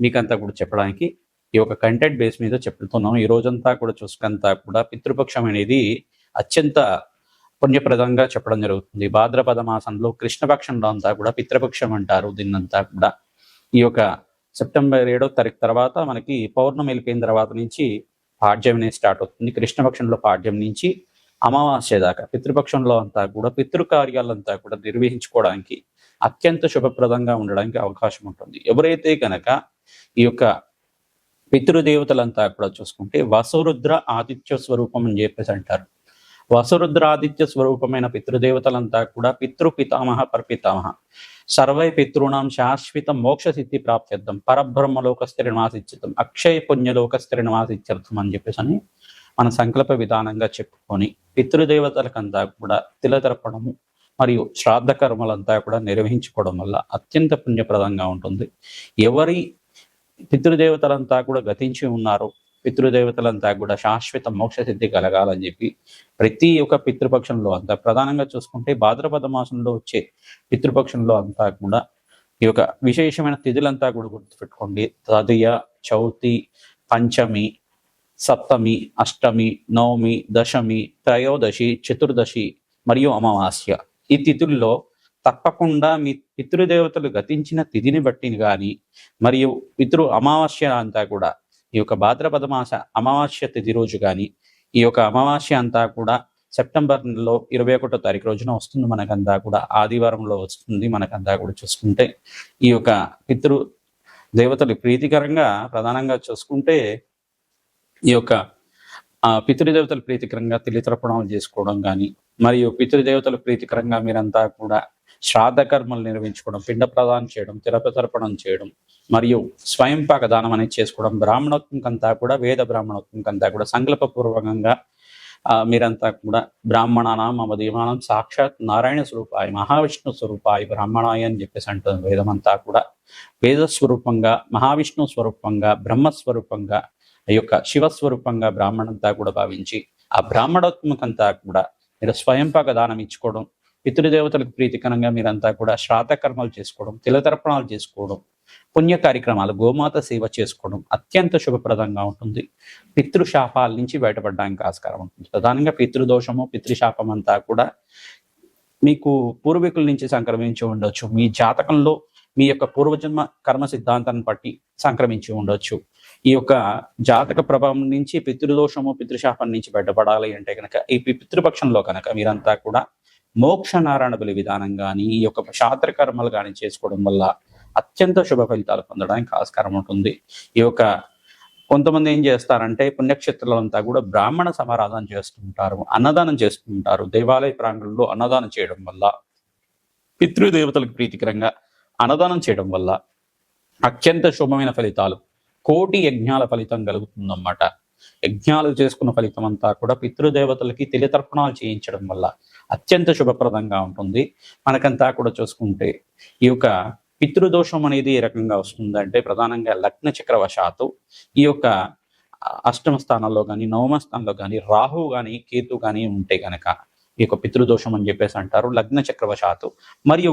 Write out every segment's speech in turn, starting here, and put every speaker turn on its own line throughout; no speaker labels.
మీకంతా కూడా చెప్పడానికి ఈ యొక్క కంటెంట్ బేస్ మీద చెప్తున్నాం. ఈ రోజంతా కూడా చూసుకంతా కూడా పితృపక్షం అనేది అత్యంత పుణ్యప్రదంగా చెప్పడం జరుగుతుంది. భాద్రపద మాసంలో కృష్ణపక్షంలో అంతా కూడా పితృపక్షం అంటారు దీన్నంతా కూడా. ఈ యొక్క సెప్టెంబర్ ఏడో తారీఖు తర్వాత మనకి పౌర్ణమి వెళ్ళిపోయిన తర్వాత నుంచి పాడ్యం అనేది స్టార్ట్ అవుతుంది. కృష్ణపక్షంలో పాడ్యం నుంచి అమావాస్య దాకా పితృపక్షంలో అంతా కూడా పితృకార్యాలంతా కూడా నిర్వహించుకోవడానికి అత్యంత శుభప్రదంగా ఉండడానికి అవకాశం ఉంటుంది. ఎవరైతే కనుక ఈ యొక్క పితృదేవతలంతా కూడా చూసుకుంటే వసురుద్ర ఆదిత్య స్వరూపం అని చెప్పేసి అంటారు. వసురుద్ర ఆదిత్య స్వరూపమైన పితృదేవతలంతా కూడా పితృ పితామహ పరపితామహ. సర్వై పితృణం శాశ్వత మోక్ష సిద్ధి ప్రాప్త్యర్థం పరబ్రహ్మలోక స్థిరనివాసిత్యర్థం అక్షయ పుణ్యలోక స్థిరనివాసిత్యర్థం అని చెప్పేసి అని మన సంకల్ప విధానంగా చెప్పుకొని పితృదేవతలకంతా కూడా తిలతరపడము మరియు శ్రాద్ధ కర్మలంతా కూడా నిర్వహించుకోవడం వల్ల అత్యంత పుణ్యప్రదంగా ఉంటుంది. ఎవరి పితృదేవతలంతా కూడా గతించి ఉన్నారు. పితృదేవతలంతా కూడా శాశ్వత మోక్ష సిద్ధి కలగాలని చెప్పి ప్రతి ఒక్క పితృపక్షంలో అంతా ప్రధానంగా చూసుకుంటే భాద్రపద మాసంలో వచ్చే పితృపక్షంలో అంతా కూడా ఈ యొక్క విశేషమైన తిథులంతా కూడా గుర్తుపెట్టుకోండి. తదియ చౌతి పంచమి సప్తమి అష్టమి నవమి దశమి త్రయోదశి చతుర్దశి మరియు అమావాస్య. ఈ తిథుల్లో తప్పకుండా మీ పితృదేవతలు గతించిన తిథిని బట్టి కానీ మరియు పితృ అమావాస్య అంతా కూడా ఈ యొక్క భాద్రపద మాస అమావాస్య తిథి రోజు కానీ ఈ యొక్క అమావాస్య అంతా కూడా సెప్టెంబర్ నెలలో ఇరవై ఒకటో తారీఖు రోజున వస్తుంది మనకంతా కూడా ఆదివారంలో వస్తుంది మనకంతా కూడా చూసుకుంటే ఈ యొక్క పితృ దేవతలు ప్రీతికరంగా ప్రధానంగా చూసుకుంటే ఈ యొక్క పితృదేవతలు ప్రీతికరంగా తెలితరపణం చేసుకోవడం కానీ మరియు పితృదేవతలు ప్రీతికరంగా మీరంతా కూడా శ్రాద్ధ కర్మలు నిర్వహించుకోవడం పిండ ప్రదానం చేయడం తిరపతర్పణం చేయడం మరియు స్వయం పాక దానం అనేది చేసుకోవడం బ్రాహ్మణోత్వం కంతా కూడా వేద బ్రాహ్మణోత్వం కంతా కూడా సంకల్పపూర్వకంగా ఆ, మీరంతా కూడా బ్రాహ్మణానం మమ దీమానం సాక్షాత్ నారాయణ స్వరూపాయ మహావిష్ణు స్వరూపాయ బ్రాహ్మణాయ అని చెప్పేసి అంటుంది వేదమంతా కూడా. వేద స్వరూపంగా మహావిష్ణు స్వరూపంగా బ్రహ్మ స్వరూపంగా ఈ యొక్క శివస్వరూపంగా బ్రాహ్మణంతా కూడా భావించి ఆ బ్రాహ్మణోత్మకంతా కూడా మీరు స్వయంపాక దానం ఇచ్చుకోవడం పితృదేవతలకు ప్రీతికరంగా మీరంతా కూడా శ్రాతకర్మలు చేసుకోవడం తిలతర్పణాలు చేసుకోవడం పుణ్య కార్యక్రమాలు గోమాత సేవ చేసుకోవడం అత్యంత శుభప్రదంగా ఉంటుంది. పితృశాపాల నుంచి బయటపడడానికి ఆస్కారం ఉంటుంది. ప్రధానంగా పితృదోషము పితృశాపం అంతా కూడా మీకు పూర్వీకుల నుంచి సంక్రమించి ఉండొచ్చు. మీ జాతకంలో మీ యొక్క పూర్వజన్మ కర్మ సిద్ధాంతాన్ని బట్టి సంక్రమించి ఉండొచ్చు. ఈ యొక్క జాతక ప్రభావం నుంచి పితృదోషము పితృశాపం నుంచి బయటపడాలి అంటే కనుక ఈ పితృపక్షంలో కనుక మీరంతా కూడా మోక్ష నారాయణ బలి విధానం కానీ ఈ యొక్క శాస్త్రకర్మలు కానీ చేసుకోవడం వల్ల అత్యంత శుభ ఫలితాలు పొందడానికి ఆస్కారం ఉంటుంది. ఈ యొక్క కొంతమంది ఏం చేస్తారంటే పుణ్యక్షేత్రాలంతా కూడా బ్రాహ్మణ సమారాధన చేస్తుంటారు అన్నదానం చేస్తుంటారు. దేవాలయ ప్రాంగణంలో అన్నదానం చేయడం వల్ల పితృదేవతలకు ప్రీతికరంగా అన్నదానం చేయడం వల్ల అత్యంత శుభమైన ఫలితాలు కోటి యజ్ఞాల ఫలితం కలుగుతుందన్నమాట. యజ్ఞాలు చేసుకున్న ఫలితం అంతా కూడా పితృదేవతలకి తెలియతర్పణాలు చేయించడం వల్ల అత్యంత శుభప్రదంగా ఉంటుంది. మనకంతా కూడా చూసుకుంటే ఈ యొక్క పితృదోషం అనేది ఏ రకంగా వస్తుందంటే ప్రధానంగా లగ్న చక్రవశాత్తు ఈ యొక్క అష్టమ స్థానంలో కానీ నవమ స్థానంలో కానీ రాహు కానీ కేతు కానీ ఉంటే గనక ఈ యొక్క పితృదోషం అని చెప్పేసి అంటారు లగ్న చక్రవశాత్తు. మరియు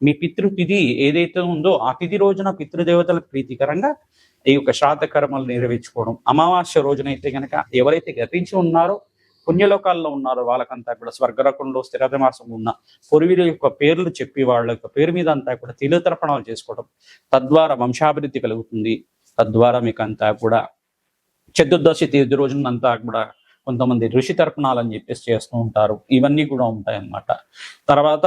మీ పితృతిథి ఏదైతే ఉందో ఆ తిథి రోజున పితృదేవతల ప్రీతికరంగా ఈ యొక్క శ్రాద్ధ కర్మలు నెరవేర్చుకోవడం. అమావాస్య రోజునైతే కనుక ఎవరైతే గతించి ఉన్నారో పుణ్యలోకాల్లో ఉన్నారో వాళ్ళకంతా కూడా స్వర్గరకంలో స్థిరమాసం ఉన్న పూర్వీల యొక్క పేర్లు చెప్పి వాళ్ళ యొక్క పేరు మీద అంతా కూడా తిలుతర్పణాలు చేసుకోవడం తద్వారా వంశాభివృద్ధి కలుగుతుంది. తద్వారా మీకు అంతా కూడా చతుర్దశి తీర్థి రోజునంతా కూడా కొంతమంది ఋషి తర్పణాలు అని చెప్పేసి చేస్తూ ఉంటారు. ఇవన్నీ కూడా ఉంటాయన్నమాట. తర్వాత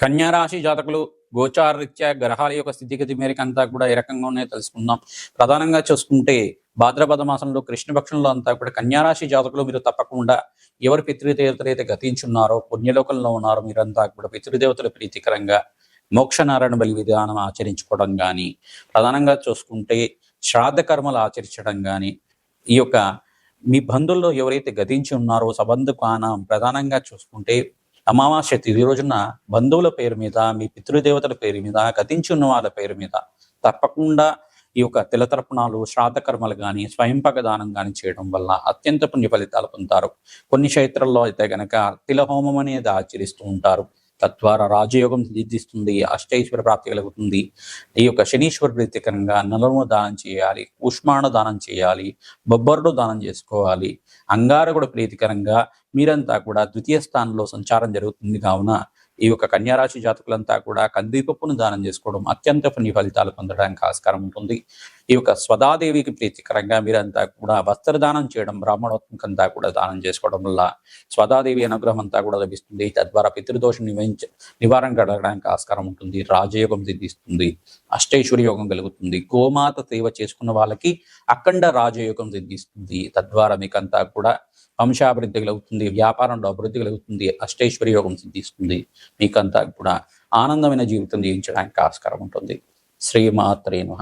కన్యారాశి జాతకులు గోచారరీత్యా గ్రహాల యొక్క స్థితిగతి మేరకు అంతా కూడా ఏ రకంగా ఉన్నాయో తెలుసుకుందాం. ప్రధానంగా చూసుకుంటే భాద్రపద మాసంలో కృష్ణపక్షంలో అంతా కూడా కన్యారాశి జాతకులు మీరు తప్పకుండా ఎవరు పితృదేవతలు అయితే గతించున్నారో పుణ్యలోకంలో ఉన్నారో మీరంతా కూడా పితృదేవతల ప్రీతికరంగా మోక్షనారాయణ బలి విధానం ఆచరించుకోవడం కానీ ప్రధానంగా చూసుకుంటే శ్రాద్ధ కర్మలు ఆచరించడం కానీ ఈ యొక్క మీ బంధువుల్లో ఎవరైతే గతించి ఉన్నారో సబంధు కానం ప్రధానంగా చూసుకుంటే అమావాస్య తిథి రోజున బంధువుల పేరు మీద మీ పితృదేవతల పేరు మీద గతించి ఉన్న వాళ్ళ పేరు మీద తప్పకుండా ఈ యొక్క తిలతర్పణాలు శ్రాద్ధకర్మలు కానీ స్వయంపక దానం కానీ చేయడం వల్ల అత్యంత పుణ్య ఫలితాలు పొందుతారు. కొన్ని క్షేత్రాల్లో అయితే గనక తిల హోమం అనేది ఆచరిస్తూ ఉంటారు. తద్వారా రాజయోగం సిద్ధిస్తుంది అష్టైశ్వర ప్రాప్తి కలుగుతుంది. ఈ యొక్క శనీశ్వర ప్రీతికరంగా నలము దానం చేయాలి ఉష్మాణ దానం చేయాలి బొబ్బరుడు దానం చేసుకోవాలి. అంగారకుడు ప్రీతికరంగా మీరంతా కూడా ద్వితీయ స్థానంలో సంచారం జరుగుతుంది కావున ఈ యొక్క కన్యారాశి జాతకులంతా కూడా కందిపప్పును దానం చేసుకోవడం అత్యంత ఫలితాలు పొందడానికి ఆస్కారం ఉంటుంది. ఈ యొక్క స్వదాదేవికి ప్రీతికరంగా మీరంతా కూడా వస్త్రదానం చేయడం బ్రాహ్మణోత్మకంతా కూడా దానం చేసుకోవడం వల్ల స్వదాదేవి అనుగ్రహం అంతా కూడా లభిస్తుంది. తద్వారా పితృదోషం నివహించ నివారణ కలగడానికి ఆస్కారం ఉంటుంది. రాజయోగం సిద్ధిస్తుంది. అష్టైశ్వర్య యోగం కలుగుతుంది. గోమాత సేవ చేసుకున్న వాళ్ళకి అఖండ రాజయోగం సిద్ధిస్తుంది. తద్వారా మీకంతా కూడా వంశాభివృద్ధి కలుగుతుంది. వ్యాపారంలో అభివృద్ధి కలుగుతుంది. అష్టైశ్వర్య యోగం సిద్ధిస్తుంది. మీకంతా కూడా ఆనందమైన జీవితం జీవించడానికి ఆస్కారం ఉంటుంది. శ్రీమాత్రేను